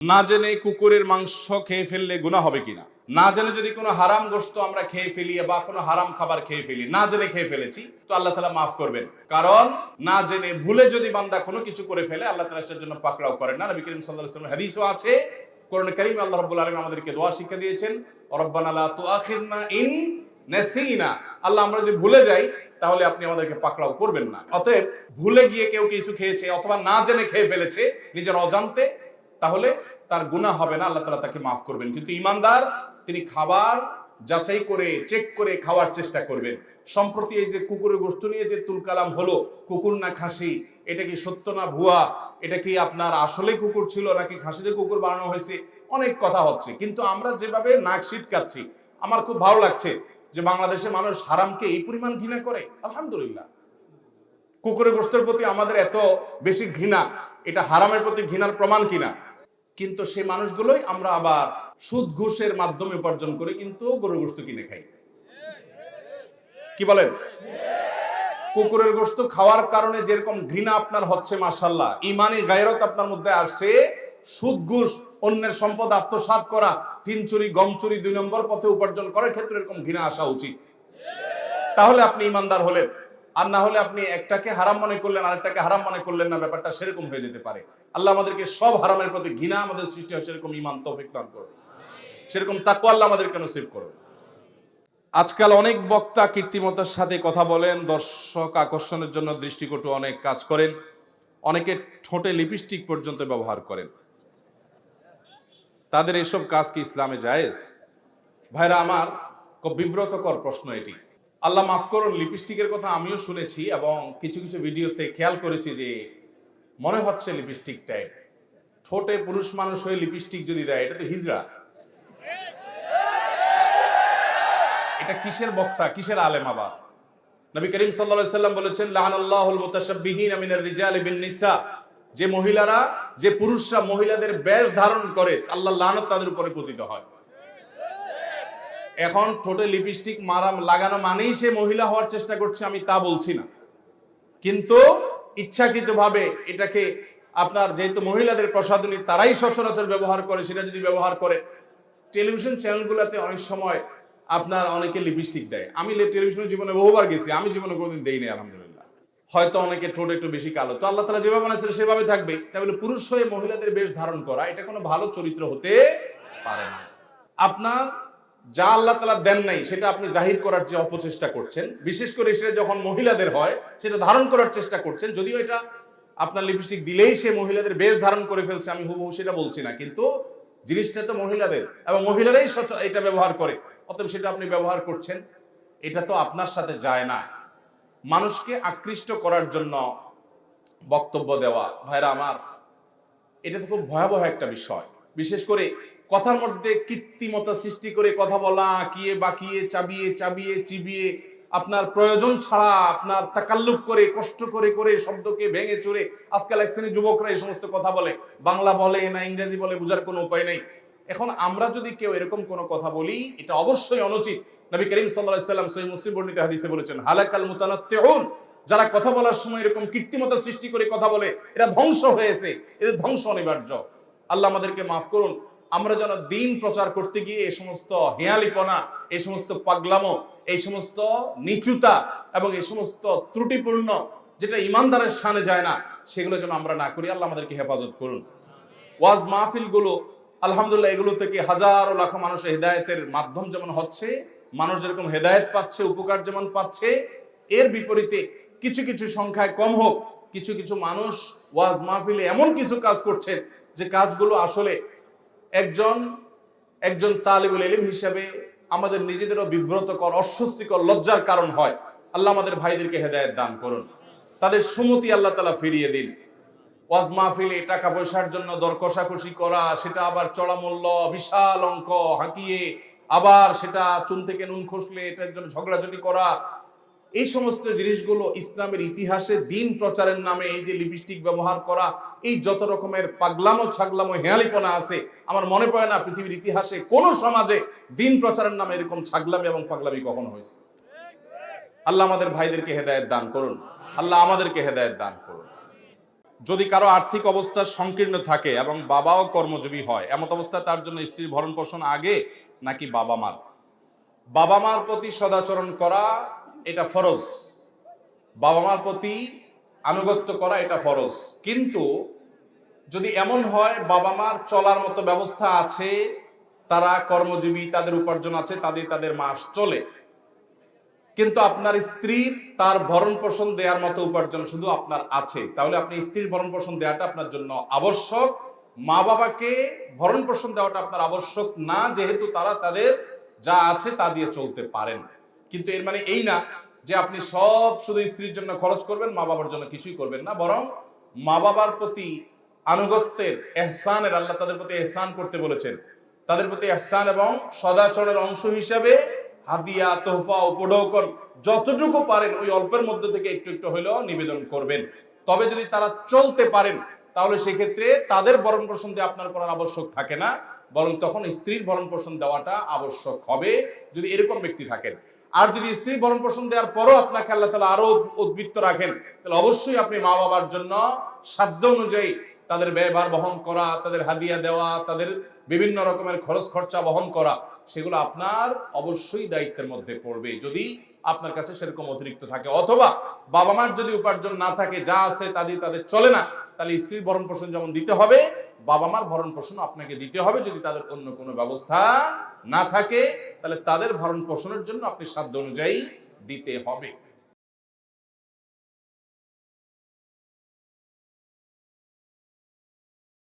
না জেনে কুকুরের মাংস খেয়ে ফেললে গুণা হবে কিনা? না জেনে যদি কোনো হারাম গোস্ত আমরা খেয়ে ফেলি বা কোনো হারাম খাবার খেয়ে ফেলি, না জেনে খেয়ে ফেলেছি, তো আল্লাহ তালা মাফ করবেন। কারণ না জেনে ভুলে যদি বান্দা কোনো কিছু করে ফেলে, আল্লাহ তালা সেটার জন্য পাকড়াও করেন না। নবী করিম সাল্লাহ সাল্লাম হাদিসও আছে, কোরআন করিম আল্লাহ রাব্বুল আলামিন আমাদেরকে দোয়া শিক্ষা দিয়েছেন, রব্বানা লা তুআখিরনা ইন নাসিনা। আল্লাহ, আমরা যদি ভুলে যাই, তাহলে আপনি আমাদেরকে পাকড়াও করবেন না। অতএব ভুলে গিয়ে কেউ কিছু খেয়েছে অথবা না জেনে খেয়ে ফেলেছে, নিজের অজান্তে তাহলে তার গুনাহ হবে না, আল্লাহ তালা তাকে মাফ করবেন। কিন্তু ইমানদার তিনি খাবার যাচাই করে চেক করে খাওয়ার চেষ্টা করবেন। সম্প্রতি এই যে কুকুরের গোষ্ঠ নিয়ে যে তুলকালাম হলো, কুকুর না খাসি, এটা কি সত্য না ভুয়া? এটা কি আপনার আসলে কুকুর ছিল নাকি খাসির কুকুর বানানো হয়েছে? অনেক কথা হচ্ছে। কিন্তু আমরা যেভাবে নাক ছিটকাচ্ছি আমার খুব ভালো লাগছে যে বাংলাদেশে মানুষ হারামকে এই পরিমাণ ঘৃণা করে। আলহামদুলিল্লাহ। কুকুরের গোষ্ঠের প্রতি আমাদের এত বেশি ঘৃণা, এটা হারামের প্রতি ঘৃণার প্রমাণ কিনা? কিন্তু সে মানুষগুলোই আমরা আবার সুদ ঘুষের মাধ্যমে উপার্জন করে, কিন্তু গরুর গোস্ত কিনে খাই। কি বলেন? কুকুরের গোস্ত খাওয়ার কারণে যেরকম ঘৃণা আপনার হচ্ছে মাসাল্লাহ ইমানি গায়রত আপনার মধ্যে আসছে, সুদ ঘুষ, অন্যের সম্পদ আত্মসাৎ করা তিন চুরি, গম চুরি দুই নম্বর পথে উপার্জন করার ক্ষেত্রে এরকম ঘৃণা আসা উচিত। তাহলে আপনি ইমানদার হলেন, আর না হলে আপনি একটাকে হারাম মনে করলেন, আরেকটাকে হারাম মনে করলেন না, ব্যাপারটা সেরকম হয়ে যেতে পারে। আল্লাহ আমাদেরকে সব হারামের প্রতি ঘৃণা আমাদের সৃষ্টি হয়, সেরকম ইমান তৌফিক দান করবে সেরকম তাকু আল্লাহ আমাদেরকে সেভ করবে আজকাল অনেক বক্তা কীর্তিমতার সাথে কথা বলেন, দর্শক আকর্ষণের জন্য দৃষ্টিকটু অনেক কাজ করেন, অনেকে ঠোঁটে লিপস্টিক পর্যন্ত ব্যবহার করেন। তাদের এসব কাজ কি ইসলামে জায়েজ? ভাইরা আমার, খুব বিব্রতকর প্রশ্ন এটি। আল্লাহ মাফ করুন, লিপস্টিকের কথা আমিও শুনেছি এবং কিছু কিছু ভিডিওতে খেয়াল করেছি যে মনে হচ্ছে লিপস্টিক টাইপ। ঠোঁটে পুরুষ মানুষ হয়ে লিপস্টিক যদি দেয়, এটা তো হিজড়া। এটা কিসের বক্তা? কিসের আলেম আবার? নবী করিম সাল্লাম বলেছেন রিজালি বিন নিসা যে মহিলারা, যে পুরুষরা মহিলাদের বেশ ধারণ করে আল্লাহ লানত তাদের উপরে পতিত হয়। এখন ঠোঁটে লিপস্টিক মারাম লাগানো মানেই সে মহিলা হওয়ার চেষ্টা করছে, আমি তা বলছি না। কিন্তু ইচ্ছাকৃতভাবে এটাকে আপনার যেহেতু মহিলাদের প্রসাধনী তারাই সচরাচর ব্যবহার করে, সেটা যদি ব্যবহার করে, টেলিভিশন চ্যানেলগুলোতে অনেক সময় আপনার অনেকে লিপস্টিক দেয়। আমি টেলিভিশনের জীবনে বহুবার গেছি, আমি জীবনে কোনোদিন দেইনি, আলহামদুলিল্লাহ। হয়তো অনেকে ঠোঁট একটু বেশি কালো। তো আল্লাহ তালা যেভাবে বানাইছিল সেভাবে থাকবে। তাহলে পুরুষ হয়ে মহিলাদের বেশ ধারণ করা, এটা কোনো ভালো চরিত্র হতে পারে না। আপনার যা আল্লাহ তালা দেন নাই, সেটা আপনি জাহির করার যে অপচেষ্টা করছেন, বিশেষ করে সেটা যখন মহিলাদের হয়, সেটা ধারণ করার চেষ্টা করছেন, যদিও এটা আপনার লিপস্টিক দিলেই সে মহিলাদের বেশ ধারণ করে ফেলছে, আমি হুবহু সেটা বলছি না, কিন্তু জিনিসটা তো মহিলাদের, এবং মহিলারাই এটা ব্যবহার করে, অতএব সেটা আপনি ব্যবহার করছেন, এটা তো আপনার সাথে যায় না। মানুষকে আকৃষ্ট করার জন্য বক্তব্য দেওয়া, ভাইরা আমার, এটা তো খুব ভয়াবহ একটা বিষয়, বিশেষ করে কথার মধ্যে কৃত্রিমতা সৃষ্টি করে কথা বলা কিয়ে বাকিয়ে, চাবিয়ে চাবিয়ে, চিবিয়ে, আপনার প্রয়োজন ছাড়া আপনার তাকাল্লুপ করে, কষ্ট করে করে শব্দকে ভেঙে চুরে আজকাল এক শ্রেণির যুবকরা এই সমস্ত কথা বলে। বাংলা বলে না ইংরেজি বলে বোঝার কোনো উপায় নেই। এখন আমরা যদি কেউ এরকম কোনো কথা বলি, এটা অবশ্যই অনুচিত। নবী করিম সাল্লাল্লাহু সাল্লাম সহি মুসলিম বর্ণিত হাদিসে বলেছেন, হালাকাল মুতানাত্তিউন। যারা কথা বলার সময় এরকম কৃত্রিমতা সৃষ্টি করে কথা বলে এটা ধ্বংস হয়েছে। এদের ধ্বংস অনিবার্য। আল্লাহ আমাদেরকে মাফ করুন। আমরা যেন দিন প্রচার করতে গিয়ে এই সমস্ত হেয়ালিপনা, এই সমস্ত পাগলামো, এই সমস্ত নিচুতা এবং এই সমস্ত ত্রুটিপূর্ণ যেটা ইমানদারের সানে যায় না, সেগুলো যেন আমরা না করি। আল্লাহ আমাদেরকে হেফাজত করুন। ওয়াজ মাহফিলগুলো আলহামদুলিল্লাহ, এগুলো থেকে হাজারো লাখো মানুষ হেদায়েতের মাধ্যম যেমন হচ্ছে, মানুষ যেরকম হেদায়েত পাচ্ছে, উপকার যেমন পাচ্ছে, এর বিপরীতে কিছু কিছু সংখ্যায় কম হোক, কিছু কিছু মানুষ ওয়াজ মাহফিলে এমন কিছু কাজ করছে যে কাজগুলো আসলে একজন একজন তালিবুল ইলম হিসাবে আমাদের নিজেদেরও বিব্রতকর, অস্বস্তিকর, লজ্জার কারণ হয়। আল্লাহ আমাদের ভাইদেরকে হেদায়েত দান করুন। তাদের সুমতি আল্লাহ তালা ফিরিয়ে দিন। ওয়াজ মাহফিলে টাকা পয়সার জন্য দর কষাকষি করা, সেটা আবার চড়া মূল্য বিশাল অঙ্ক, হাঁকিয়ে আবার সেটা চুন থেকে নুন খসলে এটার জন্য ঝগড়াঝাটি করা এই সমস্ত জিনিসগুলো ইসলামের ইতিহাসে দিন প্রচারের নামে এই যে লিপস্টিক ব্যবহার করা, এই যত রকমের পাগলামো ছাগলামো হেয়ালিপনা আছে, আমার মনে পড়ে না পৃথিবীর ইতিহাসে কোন সমাজে দিন প্রচারের নামে এরকম ছাগলামি এবং পাগলামি কখনো হয়েছে। আল্লাহ আমাদের ভাইদেরকে হেদায়েত দান করুন। আল্লাহ আমাদেরকে হেদায়ত দান করুন। যদি কারও আর্থিক অবস্থা সংকীর্ণ থাকে এবং বাবাও কর্মজীবী হয়, এমত অবস্থায় তার জন্য স্ত্রীর ভরণ পোষণ আগে নাকি বাবা মার? বাবা মার প্রতি সদাচরণ করা এটা ফরজ। বাবা মার প্রতি আনুগত্য করা এটা ফরজ। কিন্তু যদি এমন হয় বাবা মার চলার মতো ব্যবস্থা আছে, তারা কর্মজীবী, তাদের উপার্জন আছে, তাদের তাদের মাস চলে। কিন্তু আপনার স্ত্রীর তার ভরণ পোষণ দেওয়ার মতো উপার্জন শুধু আপনার আছে। তাহলে আপনি স্ত্রীর ভরণ পোষণ দেওয়াটা আপনার জন্য আবশ্যক। মা বাবাকে ভরণ পোষণ দেওয়াটা আপনার আবশ্যক না, যেহেতু তারা তাদের যা আছে তা দিয়ে চলতে পারেন। কিন্তু এর মানে এই না যে আপনি সব শুধু স্ত্রীর জন্য খরচ করবেন, মা বাবার জন্য কিছুই করবেন না, বরং মা বাবার প্রতি আনুগত্যের, এহসানের, আল্লাহ তাদের প্রতি এহসান করতে বলেছেন। তাদের প্রতি এহসান এবং সদাচরণের অংশ হিসাবে হাদিয়া, তোহফা, উপঢৌকন যতটুকু পারেন ওই অল্পের মধ্যে থেকে একটু একটু হলেও নিবেদন করবেন। তবে যদি তারা চলতে পারেন, তাহলে সেক্ষেত্রে তাদের ভরণ পোষণ দিয়ে আপনার করার আবশ্যক থাকে না, বরং তখন স্ত্রীর ভরণ পোষণ দেওয়াটা আবশ্যক হবে যদি এরকম ব্যক্তি থাকেন। আর যদি স্ত্রী ভরণ পোষণ দেওয়ার পরও আপনাকে আল্লাহ তালা আরও উদ্বৃত্ত রাখেন, তাহলে অবশ্যই আপনি মা বাবার জন্য সাধ্য অনুযায়ী তাদের ব্যয়ভার বহন করা, তাদের হাদিয়া দেওয়া, তাদের বিভিন্ন রকমের খরচ খরচা বহন করা, সেগুলো আপনার অবশ্যই দায়িত্বের মধ্যে পড়বে। যদি আপনার কাছে সেরকম অতিরিক্ত থাকে, অথবা বাবা মার যদি উপার্জন না থাকে, যা আছে তা দিয়ে তাদের চলে না, তাহলে স্ত্রীর ভরণ পোষণ যেমন দিতে হবে বাবা মার ভরণ পোষণ আপনাকে দিতে হবে যদি তাদের অন্য কোনো ব্যবস্থা না থাকে। তাহলে তাদের ভরণ পোষণের জন্য আপনি সাধ্য অনুযায়ী দিতে হবে।